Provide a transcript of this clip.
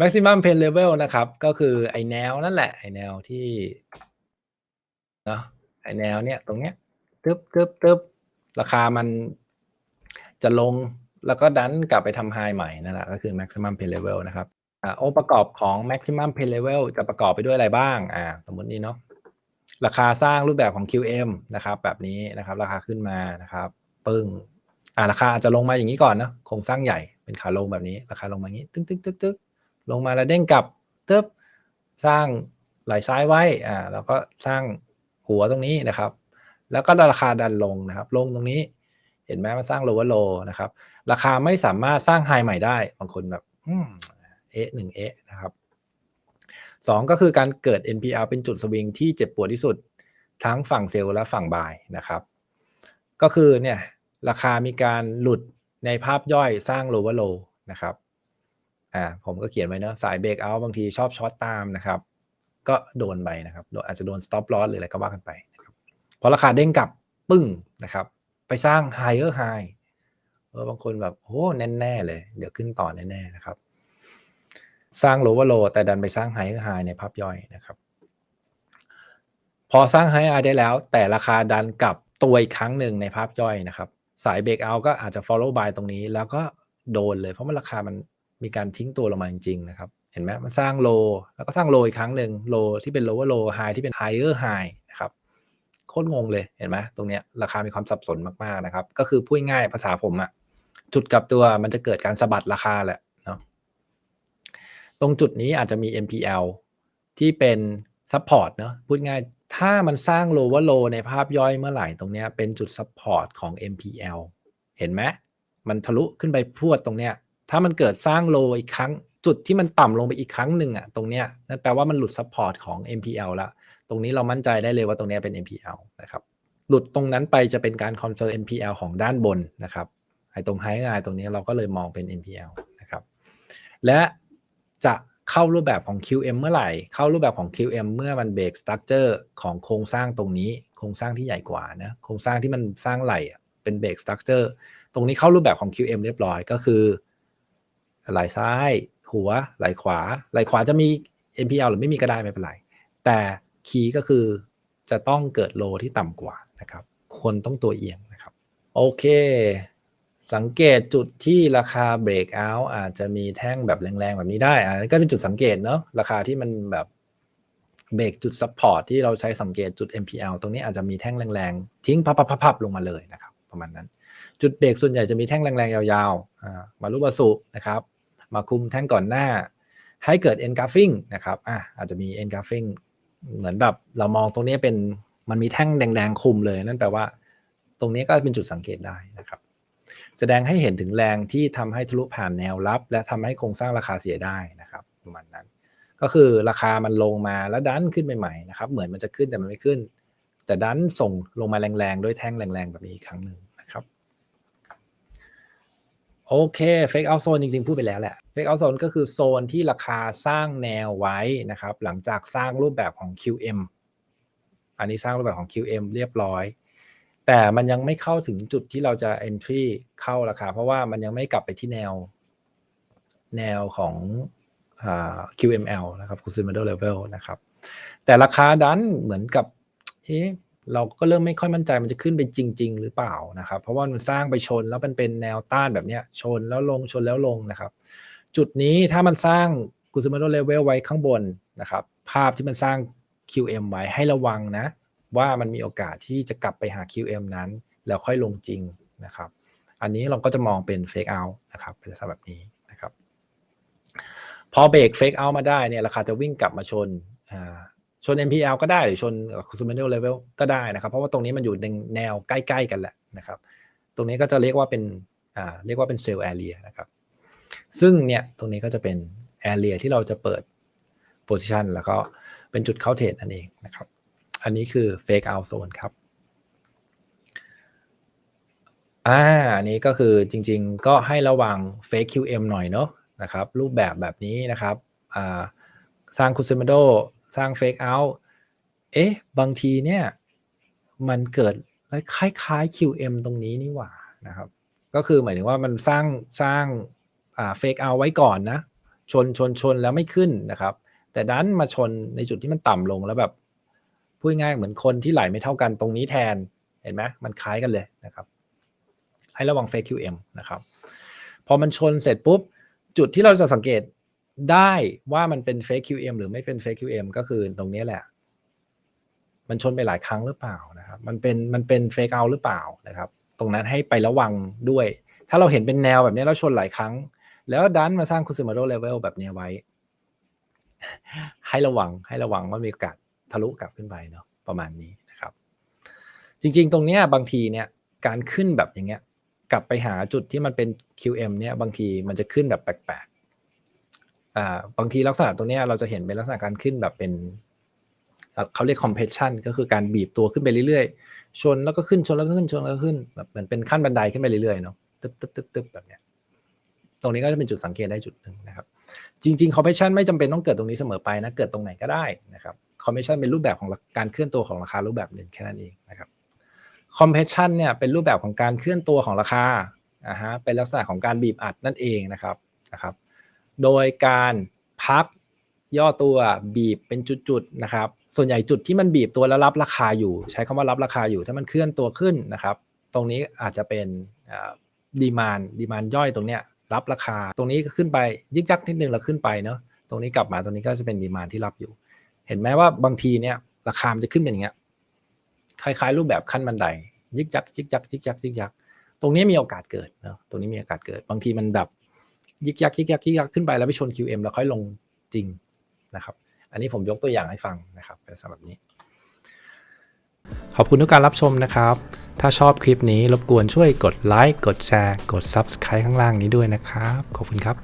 maximum pen level นะครับ ก็คือไอแนวนั่นแหละ ไอแนวที่เนาะไอแนวเนี่ย ตรงเนี้ยตึ๊บตึ๊บตึ๊บราคามันจะลงแล้วก็ดันกลับไปทำไฮใหม่นั่นแหละก็คือ maximum pen level นะครับอ่าองค์ประกอบของ maximum pen level จะประกอบไปด้วยอะไรบ้าง อ่า สมมตินี้เนาะราคาสร้างรูปแบบของ QM นะครับ แบบนี้นะครับ ราคาขึ้นมานะครับ ปึ้งอ่าราคาอาจจะลงมาอย่างนี้ก่อนนะโครงสร้างใหญ่เป็นขาลงแบบนี้ ราคาลงมาอย่างนี้ ตึ๊กตึ๊กตึ๊กตึ๊ก ลงมาแล้วเด้งกลับตึ๊บสร้างไหลซ้ายไว้อ่าแล้วก็สร้างหัวตรงนี้นะครับ แล้วก็ราคาดันลงนะครับ ลงตรงนี้เห็นไหมมาสร้าง lower low นะครับ ราคาไม่สามารถสร้าง high ใหม่ได้ บางคนแบบเอะหนึ่งเอะนะครับสองก็คือการเกิด NPL เป็นจุดสวิงที่เจ็บปวดที่สุด ทั้งฝั่งเซลล์และฝั่งบายนะครับ ก็คือเนี่ยราคามีการหลุดในภาพย่อยสร้าง lower low นะครับ อ่าผมก็เขียนไว้เนอะสายเบรกเอาบางทีชอบช็อตตามนะครับ ก็โดนไปนะครับอาจจะโดน stop loss หรืออะไรก็ว่ากันไปนะครับพอราคาเด้งกลับปึ้งนะครับ ไปสร้าง higher high เออบางคนแบบโอ้แน่ๆเลย เดี๋ยวขึ้นต่อแน่ๆนะครับ สร้าง lower low แต่ดันไปสร้าง higher high ในภาพย่อยนะครับ พอสร้าง higher high ได้แล้ว แต่ราคาดันกลับตัวอีกครั้งหนึ่งในภาพย่อยนะครับ สายเบรกเอาก็อาจจะ follow by ตรงนี้ แล้วก็โดนเลยเพราะมันราคามัน มีการทิ้งตัวลงมาจริงๆนะครับเห็นไหมมันสร้างโลแล้วก็สร้างโลอีกครั้งหนึ่งโลที่เป็น lower low high ที่เป็น higher high นะครับโคตรงงเลยเห็นไหมตรงเนี้ยราคามีความสับสนมากๆนะครับ ก็คือพูดง่ายภาษาผมอะจุดกับตัวมันจะเกิดการสะบัดราคาแหละเนาะตรงจุดนี้อาจจะมี MPL ที่เป็น support เนาะพูดง่ายถ้ามันสร้าง lower low ในภาพย่อยเมื่อไหร่ตรงเนี้ยเป็นจุด support ของ MPL เห็นไหมมันทะลุขึ้นไปพรวดตรงเนี้ย ถ้ามันเกิดสร้างโลอีกครั้ง จุดที่มันต่ำลงไปอีกครั้งหนึ่งอะตรงเนี้ยนั่นแปลว่ามันหลุด support ของ MPL แล้วตรงนี้เรามั่นใจได้เลยว่าตรงนี้เป็น MPL นะครับหลุดตรงนั้นไปจะเป็นการ confirm MPL ของด้านบนนะครับไอ้ตรง high high ตรงนี้เราก็เลยมองเป็น MPL นะครับและจะเข้ารูปแบบของ QM เมื่อไหร่ เข้ารูปแบบของ QM เมื่อมันเบรก structure ของโครงสร้างตรงนี้ โครงสร้างที่ใหญ่กว่านะ โครงสร้างที่มันสร้างไหลเป็นเบรก structure ตรงนี้เข้ารูปแบบของ QM เรียบร้อยก็คือ ไหลซ้าย หัวไหลขวา ไหลขวาจะมี NPL หรือไม่มีก็ได้ไม่เป็นไร แต่คีย์ก็คือจะต้องเกิดโลที่ต่ำกว่านะครับคนต้องตัวเอียงนะครับ โอเค สังเกตจุดที่ราคาเบรกเอาท์อาจจะมีแท่งแบบแรงๆ แบบนี้ได้อันนี้ก็เป็นจุดสังเกตเนาะราคาที่มันแบบเบรกจุดซัพพอร์ตที่เราใช้สังเกตจุด MPL ตรงนี้อาจจะมีแท่งแรงๆ ทิ้งพับๆๆลงมาเลยนะครับ ประมาณนั้น จุดเบรกส่วนใหญ่จะมีแท่งแรงๆ ยาวๆมารูปสุนะครับ มาคุมแท่งก่อนหน้า ให้เกิด engulfing นะครับอะอาจจะมี engulfing เหมือนแบบเรามองตรงนี้เป็นมันมีแท่งแดงๆคุมเลย นั่นแปลว่า ตรงนี้ก็เป็นจุดสังเกตได้นะครับ แสดงให้เห็นถึงแรงที่ทำให้ทะลุผ่านแนวรับ และทำให้โครงสร้างราคาเสียได้นะครับประมาณนั้น ก็คือราคามันลงมาแล้วดันขึ้นใหม่ๆนะครับ เหมือนมันจะขึ้นแต่มันไม่ขึ้น แต่ดันส่งลงมาแรงๆด้วยแท่งแรงๆแบบนี้อีกครั้งหนึ่ง โอเค Fake Out Zone จริงๆ พูดไปแล้วแหละ Fake Out Zone ก็คือโซนที่ราคาสร้างแนวไว้นะครับ หลังจากสร้างรูปแบบของ QM อันนี้สร้างรูปแบบของ QM เรียบร้อย แต่มันยังไม่เข้าถึงจุดที่เราจะ entry เข้าราคา เพราะว่ามันยังไม่กลับไปที่แนว แนวของอ QML นะครับ Consumer Level นะครับ แต่ราคาดันเหมือนกับ เอ๊ะ เราก็เริ่มไม่ค่อยมั่นใจมันจะขึ้นไปจริง ๆ หรือเปล่านะครับ เพราะว่ามันสร้างไปชนแล้วมันเป็นแนวต้านแบบเนี้ยชนแล้วลงชนแล้วลงนะครับ จุดนี้ถ้ามันสร้าง Consumer Level ไว้ข้างบนนะครับ ภาพที่มันสร้าง QM ไว้ให้ระวังนะ ว่ามันมีโอกาสที่จะกลับไปหา QM นั้น แล้วค่อยลงจริงนะครับ อันนี้เราก็จะมองเป็น Fake Out นะครับเป็นลักษณะแบบนี้นะครับ พอเบรก Fake Out มาได้เนี่ยราคาจะวิ่งกลับมาชนอ่า ชน MPL ก็ได้หรือชน Consumer Level ก็ได้นะครับ เพราะว่าตรงนี้มันอยู่ในแนวใกล้ ๆ กันแหละนะครับ ตรงนี้ก็จะเรียกว่าเป็นอ่าเรียกว่าเป็น Sell Area นะครับ ซึ่งเนี่ยตรงนี้ก็จะเป็น Area ที่เราจะเปิด Position แล้วก็เป็นจุดเข้าเทรดนั่นเองนะครับ อันนี้คือ Fake Out Zone ครับอ่าอันนี้ก็คือจริง ๆ ก็ให้ระวัง Fake QM หน่อยเนาะนะครับ รูปแบบแบบนี้นะครับอ่าสร้าง Kusimado สร้าง Fake Out เอ๊ะ บางทีเนี่ย มันเกิดคล้ายๆ QM ตรงนี้นี่หว่านะครับ ก็คือหมายถึงว่ามันสร้างสร้างอ่า Fake Out ไว้ก่อนนะ ชนชนชนแล้วไม่ขึ้นนะครับ แต่ดันมาชนในจุดที่มันต่ำลงแล้วแบบพูดง่ายๆเหมือนคนที่ไหลไม่เท่ากันตรงนี้แทนเห็นไหมมันคล้ายกันเลยนะครับ ให้ระวัง fake QM นะครับ พอมันชนเสร็จปุ๊บ จุดที่เราจะสังเกต ได้ว่ามันเป็น fake QM หรือไม่เป็น fake QM ก็คือตรงนี้แหละ มันชนไปหลายครั้งหรือเปล่านะครับ มันเป็นมันเป็น fake out หรือเปล่านะครับ ตรงนั้นให้ไประวังด้วย ถ้าเราเห็นเป็นแนวแบบนี้แล้วชนหลายครั้ง แล้วดันมาสร้าง Kusimaro level แบบนี้ไว้ ให้ระวังให้ระวังว่ามีโอกาสทะลุกลับขึ้นไปเนาะประมาณนี้นะครับ จริง ๆ ตรงเนี้ยบางทีเนี่ยการขึ้นแบบอย่างเงี้ย กลับไปหาจุดที่มันเป็น QM เนี่ยบางทีมันจะขึ้นแบบแปลก อ่าบางทีลักษณะตรงนี้เราจะเห็นเป็นลักษณะการขึ้นแบบเป็นเขาเรียก compression ก็คือการบีบตัวขึ้นไปเรื่อยๆ ชนแล้วก็ขึ้นชนแล้วก็ขึ้นชนแล้วก็ขึ้นแบบเหมือนเป็นขั้นบันไดขึ้นไปเรื่อยๆเนาะตึ๊บตึ๊บตึ๊บตึ๊บแบบเนี้ยตรงนี้ก็จะเป็นจุดสังเกตได้จุดหนึ่งนะครับ จริงๆ compression ไม่จำเป็นต้องเกิดตรงนี้เสมอไปนะเกิดตรงไหนก็ได้นะครับ compression เป็นรูปแบบของการเคลื่อนตัวของราคารูปแบบหนึ่งแค่นั้นเองนะครับ compression เนี่ยเป็นรูปแบบของการเคลื่อนตัวของราคาอ่าฮะเป็นลักษณะของการบีบอัดนั่นเองนะครับนะครับ โดยการพักย่อตัวบีบเป็นจุดๆนะครับ ส่วนใหญ่จุดที่มันบีบตัวแล้วรับราคาอยู่ ใช้คำว่ารับราคาอยู่ ถ้ามันเคลื่อนตัวขึ้นนะครับ ตรงนี้อาจจะเป็นดีมานดีมานย่อยตรงเนี้ยรับราคา ตรงนี้ก็ขึ้นไปยึกยักนิดนึงแล้วขึ้นไปเนาะตรงนี้กลับมาตรงนี้ก็จะเป็นดีมานที่รับอยู่ เห็นไหมว่าบางทีเนี่ยราคามันจะขึ้นเป็นอย่างเงี้ยคล้ายๆ รูปแบบขั้นบันไดยึกยักยึกยักยึกยักยึกยักตรงนี้มีโอกาสเกิดเนาะตรงนี้มีโอกาสเกิด บางทีมันแบบ ยิกยักยิกยักยิกยักขึ้นไปแล้วไปชน QM แล้วค่อยลงจริงนะครับ อันนี้ผมยกตัวอย่างให้ฟังนะครับเป็นสำหรับนี้ ขอบคุณทุกการรับชมนะครับ ถ้าชอบคลิปนี้รบกวนช่วยกดไลค์กดแชร์ กด Subscribe ข้างล่างนี้ด้วยนะครับ ขอบคุณครับ